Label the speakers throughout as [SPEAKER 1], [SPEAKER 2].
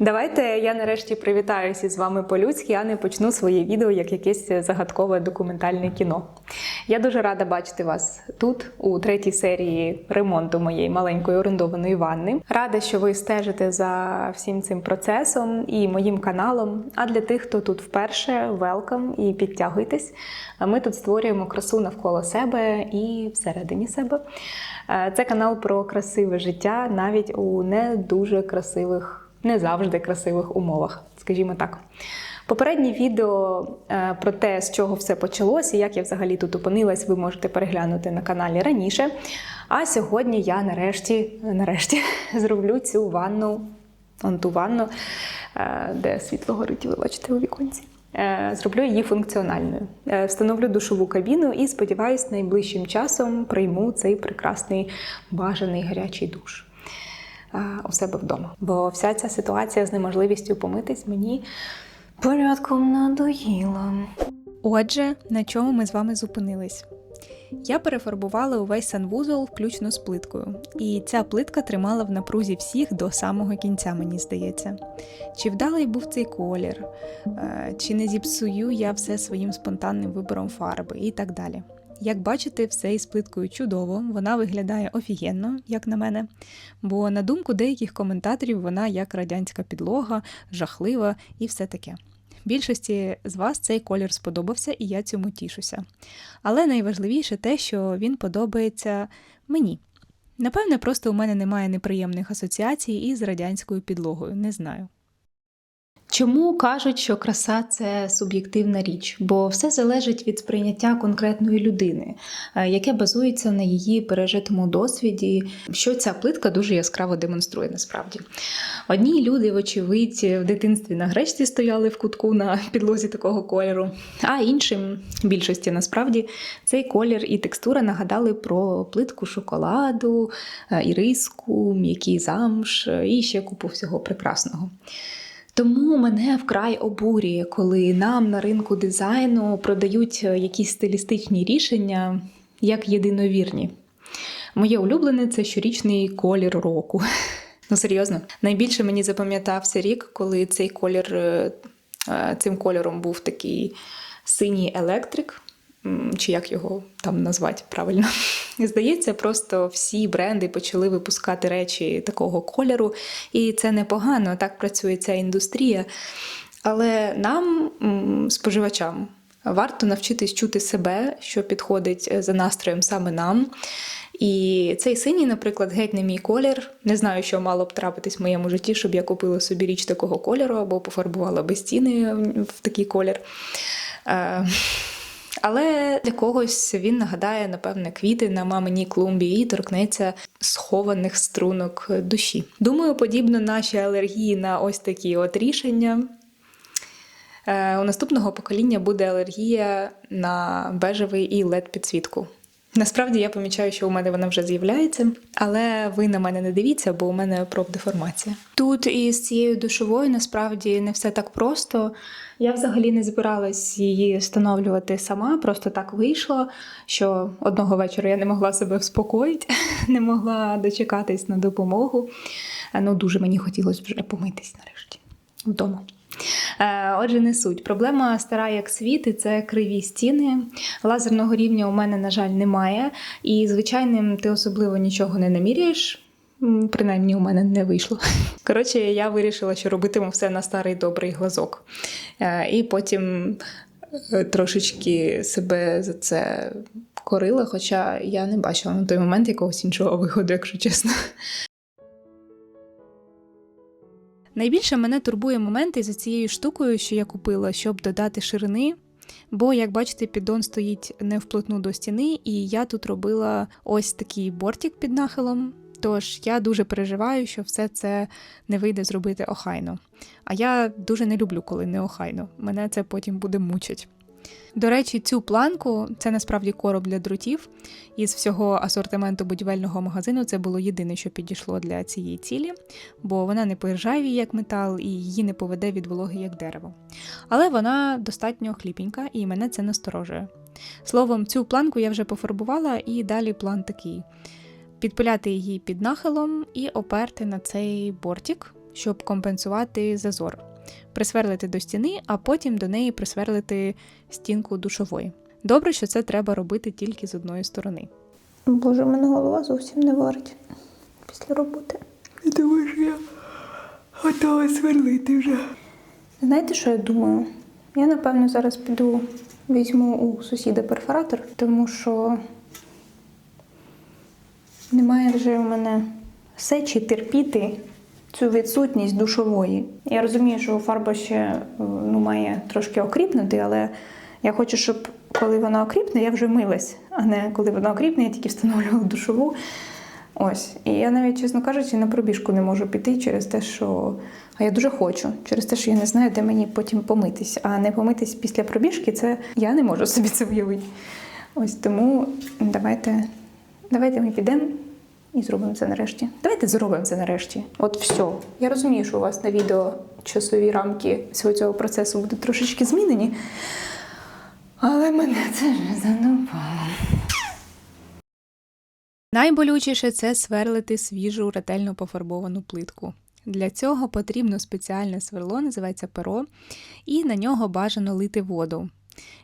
[SPEAKER 1] Давайте я нарешті привітаюся з вами по-людськи, а не почну своє відео як якесь загадкове документальне кіно. Я дуже рада бачити вас тут, у третій серії ремонту моєї маленької орендованої ванни. Рада, що ви стежите за всім цим процесом і моїм каналом. А для тих, хто тут вперше, велкам і підтягуйтесь. Ми тут створюємо красу навколо себе і всередині себе. Е, Це канал про красиве життя навіть у не дуже красивих не завжди красивих умовах, скажімо так. Попереднє відео е, про те, з чого все почалося, як я взагалі тут опинилась, ви можете переглянути на каналі раніше. А сьогодні я нарешті, нарешті зроблю цю ванну, он ту ванну, е, де світло горить, ви бачите у віконці. Е, Зроблю її функціональною. Встановлю душову кабіну і сподіваюсь, найближчим часом прийму цей прекрасний бажаний гарячий душ у себе вдома. Бо вся ця ситуація з неможливістю помитись мені порядком надоїла. Отже, на чому ми з вами зупинились? Я перефарбувала увесь санвузол включно з плиткою, і ця плитка тримала в напрузі всіх до самого кінця, мені здається. Чи вдалий був цей колір, Е, чи не зіпсую я все своїм спонтанним вибором фарби і так далі. Як бачите, все із плиткою чудово, вона виглядає офігенно, як на мене. Бо, на думку деяких коментаторів, вона як радянська підлога, жахлива і все таке. Більшості з вас цей колір сподобався, і я цьому тішуся. Але найважливіше те, що він подобається мені. Напевне, просто у мене немає неприємних асоціацій із радянською підлогою, не знаю. Чому кажуть, що краса це суб'єктивна річ? Бо все залежить від сприйняття конкретної людини, е, яке базується на її пережитому досвіді, що ця плитка дуже яскраво демонструє насправді. Одні люди, вочевидь, в дитинстві на гречці стояли в кутку на підлозі такого кольору, а іншим, більшості насправді, цей колір і текстура нагадали про плитку шоколаду, е, іриску, м'який замш е, і ще купу всього прекрасного. Тому мене вкрай обурює, коли нам на ринку дизайну продають е, якісь стилістичні рішення як єдиновірні. Моє улюблене це щорічний колір року. Ну серйозно, найбільше мені запам'ятався рік, коли цей колір е, е, цим кольором був такий синій електрик, чи як його там назвати правильно. Здається, просто всі бренди почали випускати речі такого кольору, і це непогано, так працює ця індустрія. Але нам, споживачам, варто навчитись чути себе, що підходить е, за настроєм саме нам. І цей синій, наприклад, геть не мій колір. Не знаю, що мало б трапитись в моєму житті, щоб я купила собі річ такого кольору або пофарбувала без стіни в такий колір. Але для когось він нагадає, напевне, квіти на маминій клумбі і торкнеться схованих струнок душі. Думаю, подібно наші алергії на ось такі от рішення. Е, У наступного покоління буде алергія на бежевий і led підсвітку. Насправді я помічаю, що у мене вона вже з'являється, але ви на мене не дивіться, бо у мене профдеформація. Тут із цією душовою насправді не все так просто. Я взагалі не збиралась її встановлювати сама, просто так вийшло, що одного вечора я не могла себе вспокоїти, не могла дочекатись на допомогу. Ну, дуже мені хотілося вже помитись нарешті вдома. Е, Отже, не суть. Проблема стара як світ, і це криві стіни. Лазерного рівня у мене, на жаль, немає. І звичайним ти особливо нічого не наміряєш. Принаймні, у мене не вийшло. Коротше, я вирішила, що робитиму все на старий добрий глазок. Е, І потім е, трошечки себе за це корила, хоча я не бачила на той момент якогось іншого виходу, якщо чесно. Найбільше мене турбує моменти за цією штукою, що я купила, щоб додати ширини. Бо, як бачите, піддон стоїть не вплотну до стіни, і я тут робила ось такий бортик під нахилом. Тож я дуже переживаю, що все це не вийде зробити охайно. А я дуже не люблю, коли не охайно. Мене це потім буде мучить. До речі, цю планку це насправді короб для дротів. Із всього асортименту будівельного магазину це було єдине, що підійшло для цієї цілі, бо вона не поіржавіє як метал і її не поведе від вологи як дерево. Але вона достатньо хліпенька і мене це насторожує. Словом, цю планку я вже пофарбувала, і далі план такий: підпиляти її під нахилом і оперти на цей бортик, щоб компенсувати зазор. Присверлити до стіни, а потім до неї присверлити стінку душової. Добре, що це треба робити тільки з одної сторони.
[SPEAKER 2] Боже, в мене голова зовсім не варить після роботи.
[SPEAKER 1] Я думаю, що я готова сверлити вже.
[SPEAKER 2] Знаєте, що я думаю? Я, напевно, зараз піду візьму у сусіда перфоратор, тому що немає вже в мене сечі терпіти цю відсутність душової. Я розумію, що фарба ще е, ну, має трошки окріпнути, але я хочу, щоб коли вона окріпне, я вже милась, а не коли вона окріпне, я тільки встановлювала душову. Ось. І я навіть, чесно кажучи, на пробіжку не можу піти через те, що. А я дуже хочу, через те, що я не знаю, де мені потім помитись. А не помитись після пробіжки, це я не можу собі це уявити. Ось тому давайте, давайте ми підемо і зробимо це нарешті. Давайте зробимо це нарешті. От все. Я розумію, що у вас на відео часові рамки всього цього процесу будуть трошечки змінені. Але мене це вже задовбало.
[SPEAKER 1] Найболючіше це сверлити свіжу ретельно пофарбовану плитку. Для цього потрібно спеціальне сверло, називається перо, і на нього бажано лити воду.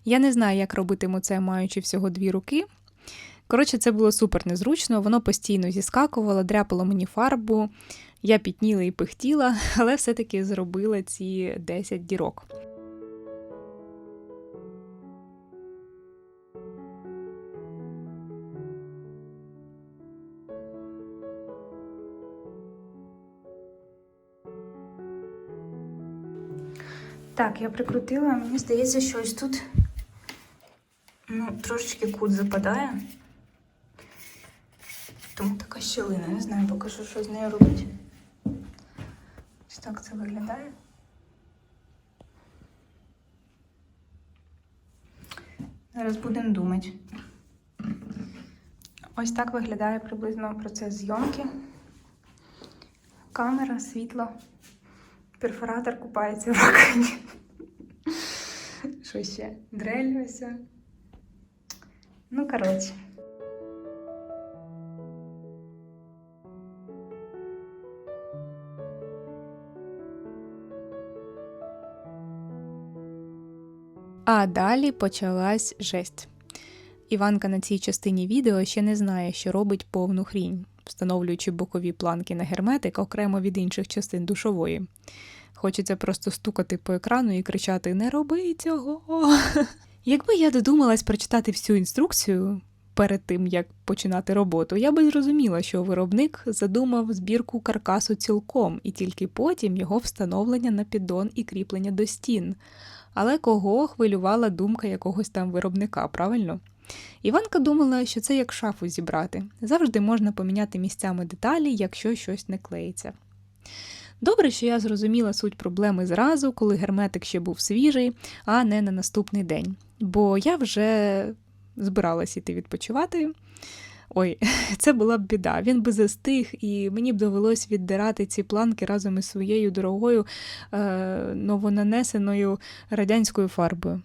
[SPEAKER 1] Я не знаю, як робитиму це, маючи всього дві руки. Коротше, це було супер незручно, воно постійно зіскакувало, дряпало мені фарбу. Я пітніла і пихтіла, але все-таки зробила ці 10 дірок.
[SPEAKER 2] Так, я прикрутила. Мені здається, що ось тут ну, трошечки кут западає. Тому така щілина. Не знаю, поки що, з нею робити. Ось так це виглядає. Зараз будемо думати. Ось так виглядає приблизно процес зйомки. Камера, світло. Перфоратор купається в раковині. Що ще? Дрель ось. Ну, коротше.
[SPEAKER 1] А далі почалась жесть. Іванка на цій частині відео ще не знає, що робить повну хрінь, встановлюючи бокові планки на герметик окремо від інших частин душової. Хочеться просто стукати по екрану і кричати: Не роби цього. Якби я додумалась прочитати всю інструкцію перед тим, як починати роботу, я би зрозуміла, що виробник задумав збірку каркасу цілком і тільки потім його встановлення на піддон і кріплення до стін. Але кого хвилювала думка якогось там виробника, правильно? Іванка думала, що це як шафу зібрати. Завжди можна поміняти місцями деталі, якщо щось не клеїться. Добре, що я зрозуміла суть проблеми зразу, коли герметик ще був свіжий, а не на наступний день. Бо я вже збиралась іти відпочивати. Ой, це була б біда. Він би застиг, і мені б довелось віддирати ці планки разом із своєю дорогою е, новонанесеною радянською фарбою.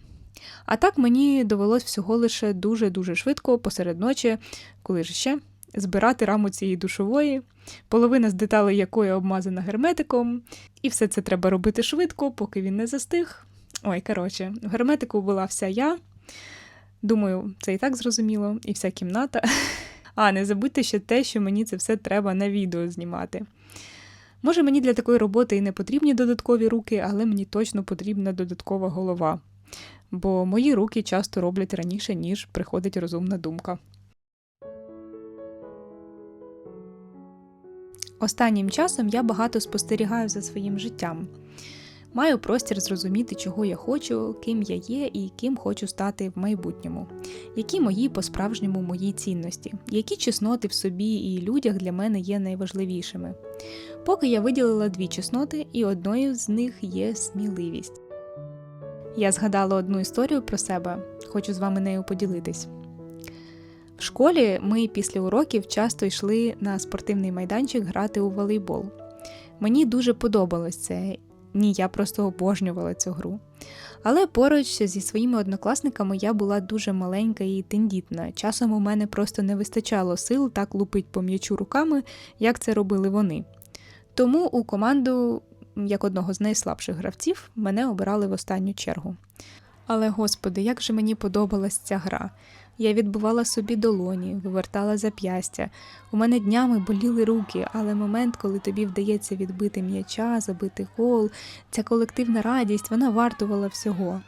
[SPEAKER 1] А так мені довелось всього лише дуже-дуже швидко, посеред ночі, коли ж ще, збирати раму цієї душової, половина з деталей якої обмазана герметиком, і все це треба робити швидко, поки він не застиг. Ой, коротше, в герметику була вся я. Думаю, це і так зрозуміло, і вся кімната. А, не забудьте ще те, що мені це все треба на відео знімати. Може, мені для такої роботи і не потрібні додаткові руки, але мені точно потрібна додаткова голова. Бо мої руки часто роблять раніше, ніж приходить розумна думка. Останнім часом я багато спостерігаю за своїм життям. Маю простір зрозуміти, чого я хочу, ким я є і ким хочу стати в майбутньому, які мої по-справжньому мої цінності, які чесноти в собі і людях для мене є найважливішими. Поки я виділила дві чесноти, і одною з них є сміливість. Я згадала одну історію про себе, хочу з вами нею поділитись. В школі ми після уроків часто йшли на спортивний майданчик грати у волейбол. Мені дуже подобалось це, ні, я просто обожнювала цю гру. Але поруч зі своїми однокласниками я була дуже маленька і тендітна. Часом у мене просто не вистачало сил так лупить по м'ячу руками, як це робили вони. Тому у команду, як одного з найслабших гравців, мене обирали в останню чергу. Але господи, як же мені подобалась ця гра. Я відбувала собі долоні, вивертала зап'ястя. У мене днями боліли руки, але момент, коли тобі вдається відбити м'яча, забити гол, ця колективна радість, вона вартувала всього.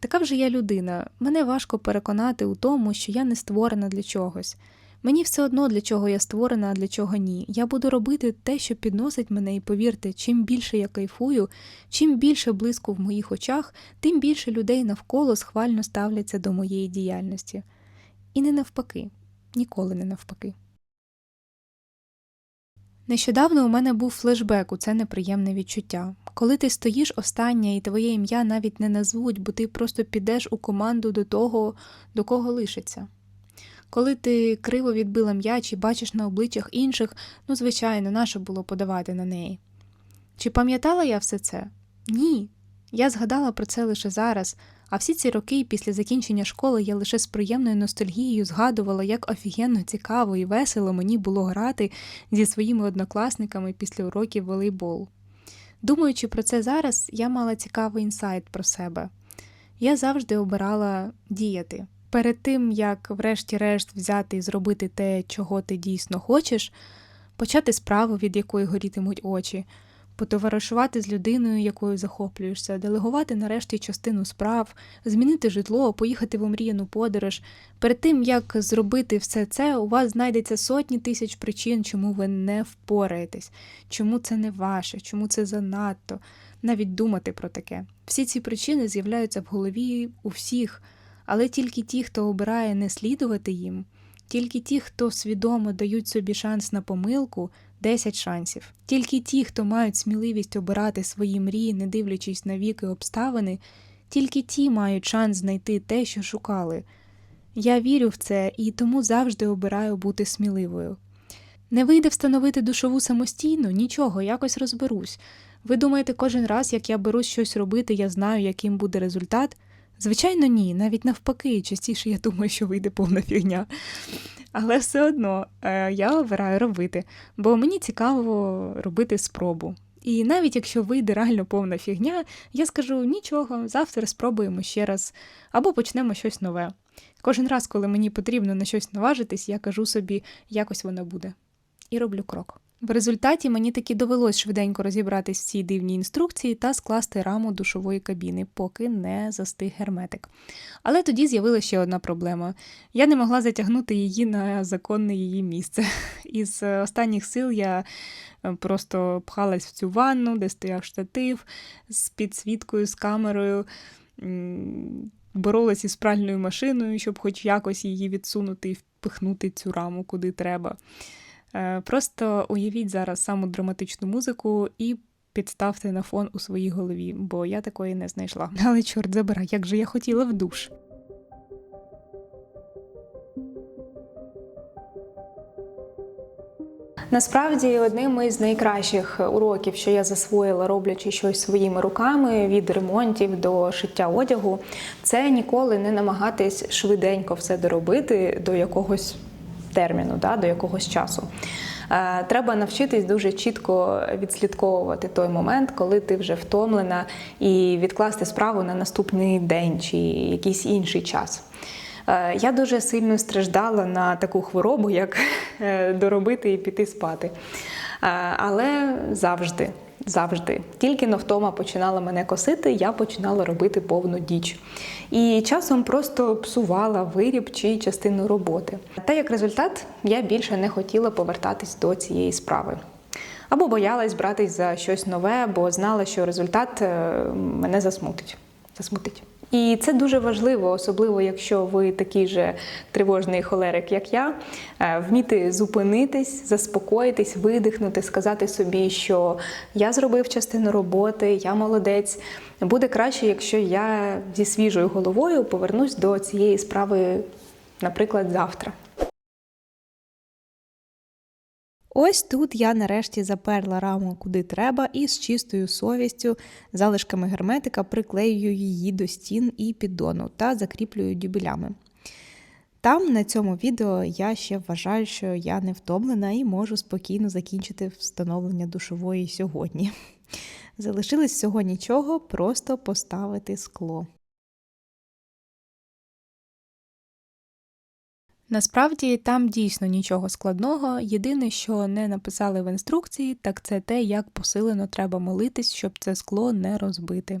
[SPEAKER 1] Така вже я людина. Мене важко переконати у тому, що я не створена для чогось. Мені все одно для чого я створена, а для чого ні. Я буду робити те, що підносить мене, і повірте, чим більше я кайфую, чим більше блиску в моїх очах, тим більше людей навколо схвально ставляться до моєї діяльності. І не навпаки, ніколи не навпаки. Нещодавно у мене був флешбек у це неприємне відчуття. Коли ти стоїш останнє і твоє ім'я навіть не назвуть, бо ти просто підеш у команду до того, до кого лишиться. Коли ти криво відбила м'яч і бачиш на обличчях інших, ну, звичайно, наше було подавати на неї. Чи пам'ятала я все це? Ні. Я згадала про це лише зараз, а всі ці роки після закінчення школи я лише з приємною ностальгією згадувала, як офігенно цікаво і весело мені було грати зі своїми однокласниками після уроків волейболу. Думаючи про це зараз, я мала цікавий інсайт про себе. Я завжди обирала діяти. Перед тим, як, врешті-решт, взяти і зробити те, чого ти дійсно хочеш, почати справу, від якої горітимуть очі, потоваришувати з людиною, якою захоплюєшся, делегувати нарешті частину справ, змінити житло, поїхати в омріяну подорож. Перед тим, як зробити все це, у вас знайдеться сотні тисяч причин, чому ви не впораєтесь, чому це не ваше, чому це занадто, навіть думати про таке. Всі ці причини з'являються в голові у всіх, але тільки ті, хто обирає не слідувати їм, тільки ті, хто свідомо дають собі шанс на помилку, 10 шансів. Тільки ті, хто мають сміливість обирати свої мрії, не дивлячись на вік і обставини, тільки ті мають шанс знайти те, що шукали. Я вірю в це і тому завжди обираю бути сміливою. Не вийде встановити душову самостійно, нічого, якось розберусь. Ви думаєте, кожен раз, як я берусь щось робити, я знаю, яким буде результат? Звичайно, ні, навіть навпаки, частіше я думаю, що вийде повна фігня. Але все одно е, я обираю робити, бо мені цікаво робити спробу. І навіть якщо вийде реально повна фігня, я скажу нічого, завтра спробуємо ще раз або почнемо щось нове. Кожен раз, коли мені потрібно на щось наважитись, я кажу собі, якось воно буде. І роблю крок. В результаті мені таки довелось швиденько розібратись в цій дивній інструкції та скласти раму душової кабіни, поки не застиг герметик. Але тоді з'явилася ще одна проблема. Я не могла затягнути її на законне її місце. Із останніх сил я е, просто пхалась в цю ванну, де стояв штатив з підсвіткою, з камерою. Боролась із пральною машиною, щоб хоч якось її відсунути і впихнути цю раму куди треба. Е, Просто уявіть зараз саму драматичну музику і підставте на фон у своїй голові, бо я такої не знайшла. Але чорт забирай, як же я хотіла в душ.
[SPEAKER 2] Насправді, одним із найкращих уроків, що я засвоїла, роблячи щось своїми руками від ремонтів до шиття одягу, це ніколи не намагатись швиденько все доробити до якогось терміну, да, до якогось часу. Е, Треба навчитись дуже чітко відслідковувати той момент, коли ти вже втомлена, і відкласти справу на наступний день чи якийсь інший час. Е, Я дуже сильно страждала на таку хворобу, як е, доробити і піти спати. Але завжди, завжди, тільки но втома починала мене косити, я починала робити повну діч. І часом просто псувала виріб чи частину роботи. Та як результат, я більше не хотіла повертатись до цієї справи. Або боялась братись за щось нове, бо знала, що результат е, мене засмутить. засмутить. І це дуже важливо, особливо якщо ви такий же тривожний холерик, як я, е, вміти зупинитись, заспокоїтись, видихнути, сказати собі, що я зробив частину роботи, я молодець. Буде краще, якщо я зі свіжою головою повернусь до цієї справи, наприклад, завтра.
[SPEAKER 1] Ось тут я нарешті заперла раму куди треба і з чистою совістю, залишками герметика приклеюю її до стін і піддону та закріплюю дюбелями.
[SPEAKER 3] Там на цьому відео я ще вважаю, що я не втомлена і можу спокійно закінчити встановлення душової сьогодні. Залишилось всього нічого, просто поставити скло. Насправді там дійсно нічого складного. Єдине, що не написали в інструкції, так це те, як посилено треба молитись, щоб це скло не розбити.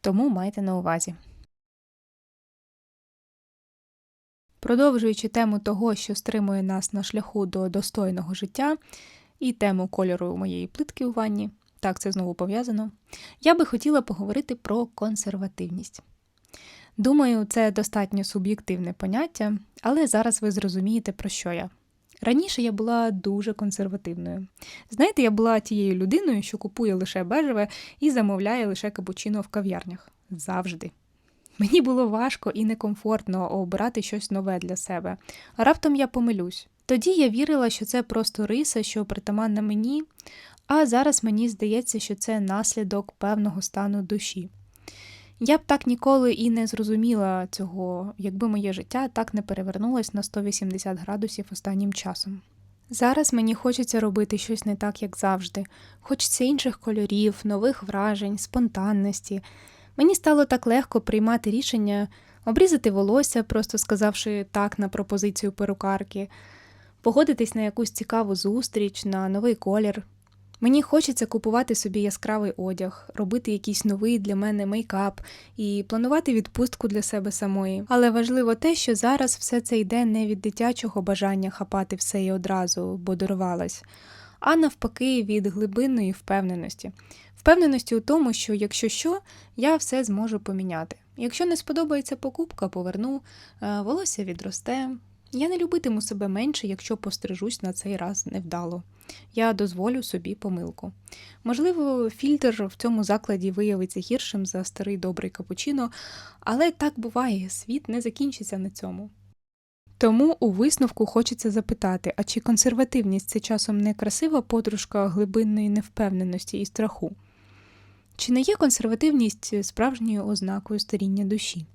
[SPEAKER 3] Тому майте на увазі. Продовжуючи тему того, що стримує нас на шляху до достойного життя, і тему кольору моєї плитки у ванні, так це знову пов'язано, я би хотіла поговорити про консервативність. Думаю, це достатньо суб'єктивне поняття, але зараз ви зрозумієте, про що я. Раніше я була дуже консервативною. Знаєте, я була тією людиною, що купує лише бежеве і замовляє лише капучино в кав'ярнях. Завжди. Мені було важко і некомфортно обирати щось нове для себе, а раптом я помилюсь. Тоді я вірила, що це просто риса, що притаманна мені, а зараз мені здається, що це наслідок певного стану душі. Я б так ніколи і не зрозуміла цього, якби моє життя так не перевернулось на 180 градусів останнім часом. Зараз мені хочеться робити щось не так, як завжди. Хочеться інших кольорів, нових вражень, спонтанності. Мені стало так легко приймати рішення обрізати волосся, просто сказавши так на пропозицію перукарки, погодитись на якусь цікаву зустріч, на новий колір. Мені хочеться купувати собі яскравий одяг, робити якийсь новий для мене мейкап і планувати відпустку для себе самої. Але важливо те, що зараз все це йде не від дитячого бажання хапати все і одразу, бо дарувалась, а навпаки, від глибинної впевненості. Впевненості у тому, що якщо що, я все зможу поміняти. Якщо не сподобається покупка, поверну, е, волосся відросте. Я не любитиму себе менше, якщо пострижусь на цей раз невдало. Я дозволю собі помилку. Можливо, фільтр в цьому закладі виявиться гіршим за старий добрий капучино, але так буває, світ не закінчиться на цьому. Тому у висновку хочеться запитати, а чи консервативність це часом не красива подружка глибинної невпевненості і страху? Чи не є консервативність справжньою ознакою старіння душі?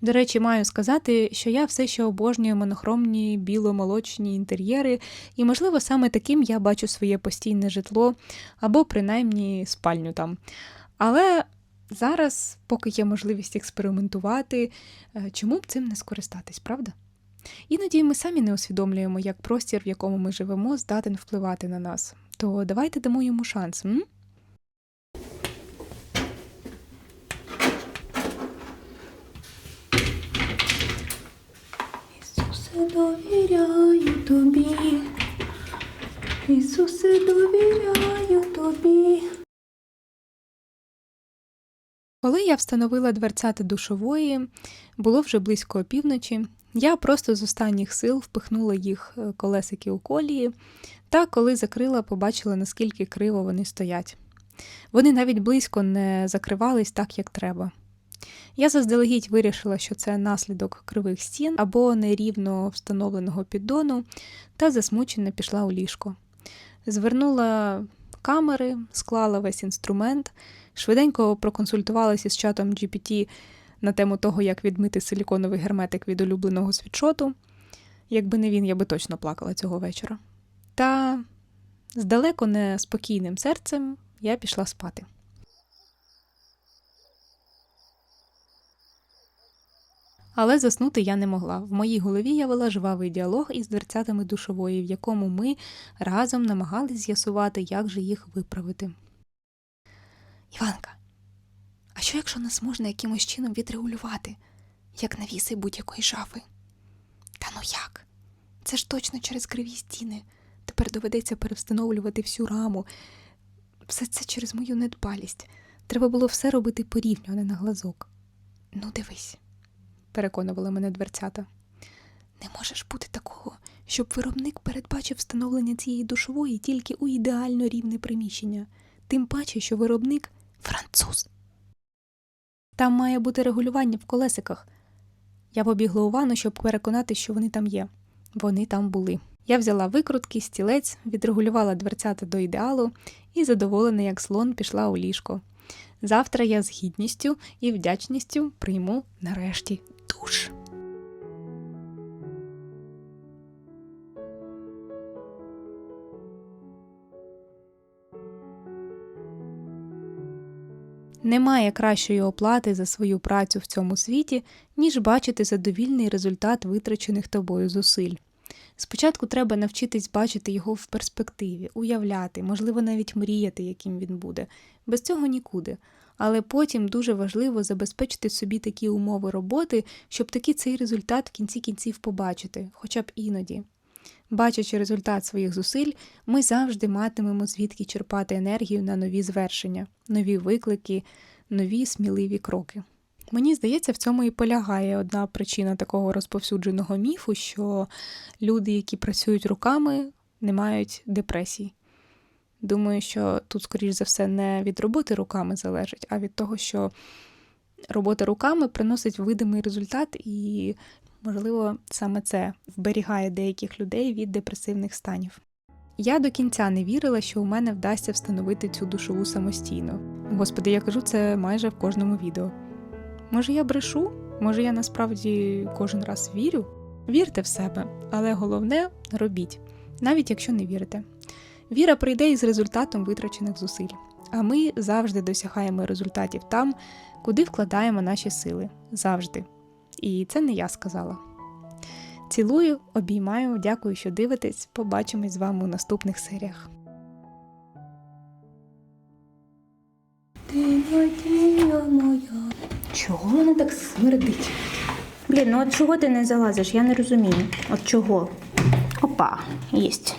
[SPEAKER 3] До речі, маю сказати, що я все ще обожнюю монохромні біло-молочні інтер'єри, і, можливо, саме таким я бачу своє постійне житло або принаймні спальню там. Але зараз, поки є можливість експериментувати, е, чому б цим не скористатись, правда? Іноді ми самі не усвідомлюємо, як простір, в якому ми живемо, здатен впливати на нас. То давайте дамо йому шанс. М? Ісусе, довіряю тобі. Ісусе, довіряю тобі. Коли я встановила дверцята душової, було вже близько опівночі. Я просто з останніх сил впихнула їх е, колесики у колії, та коли закрила, побачила, наскільки криво вони стоять. Вони навіть близько не закривались так, як треба. Я заздалегідь вирішила, що це наслідок кривих стін або нерівно встановленого піддону, та засмучена пішла у ліжко. Звернула камери, склала весь інструмент, швиденько проконсультувалася з чатом GPT на тему того, як відмити силіконовий герметик від улюбленого світшоту. Якби не він, я би точно плакала цього вечора. Та з далеко не спокійним серцем я пішла спати. Але заснути я не могла. В моїй голові я вела жвавий діалог із дверцятами душової, в якому ми разом намагались з'ясувати, як же їх виправити. Іванка, а що якщо нас можна якимось чином відрегулювати, як навіси будь-якої шафи? Та ну як? Це ж точно через криві стіни. Тепер доведеться перевстановлювати всю раму. Все це через мою недбалість. Треба було все робити порівню, а не на глазок. Ну, дивись, переконували мене дверцята. Не може ж бути такого, щоб виробник передбачив встановлення цієї душової тільки у ідеально рівне приміщення, тим паче, що виробник француз. Там має бути регулювання в колесиках. Я побігла у ванну, щоб переконати, що вони там є. Вони там були. Я взяла викрутки, стілець, відрегулювала дверцята до ідеалу і, задоволена, як слон, пішла у ліжко. Завтра я з гідністю і вдячністю прийму нарешті душ. Немає кращої оплати за свою працю в цьому світі, ніж бачити задовільний результат витрачених тобою зусиль. Спочатку треба навчитись бачити його в перспективі, уявляти, можливо, навіть мріяти, яким він буде. Без цього нікуди. Але потім дуже важливо забезпечити собі такі умови роботи, щоб таки цей результат в кінці кінців побачити, хоча б іноді. Бачачи результат своїх зусиль, ми завжди матимемо звідки черпати енергію на нові звершення, нові виклики, нові сміливі кроки. Мені здається, в цьому і полягає одна причина такого розповсюдженого міфу, що люди, які працюють руками, не мають депресій. Думаю, що тут, скоріш за все, не від роботи руками залежить, а від того, що робота руками приносить видимий результат, і, можливо, саме це вберігає деяких людей від депресивних станів. Я до кінця не вірила, що у мене вдасться встановити цю душову самостійно. Господи, я кажу це майже в кожному відео. Може, я брешу? Може, я насправді кожен раз вірю? Вірте в себе, але головне робіть, навіть якщо не вірите. Віра прийде із результатом витрачених зусиль, а ми завжди досягаємо результатів там, куди вкладаємо наші сили. Завжди. І це не я сказала. Цілую, обіймаю, дякую, що дивитесь. Побачимось з вами у наступних серіях.
[SPEAKER 2] Ти моя. Чого вона так смердить? Блін, ну от чого ти не залазиш? Я не розумію. От чого? Опа, єсть.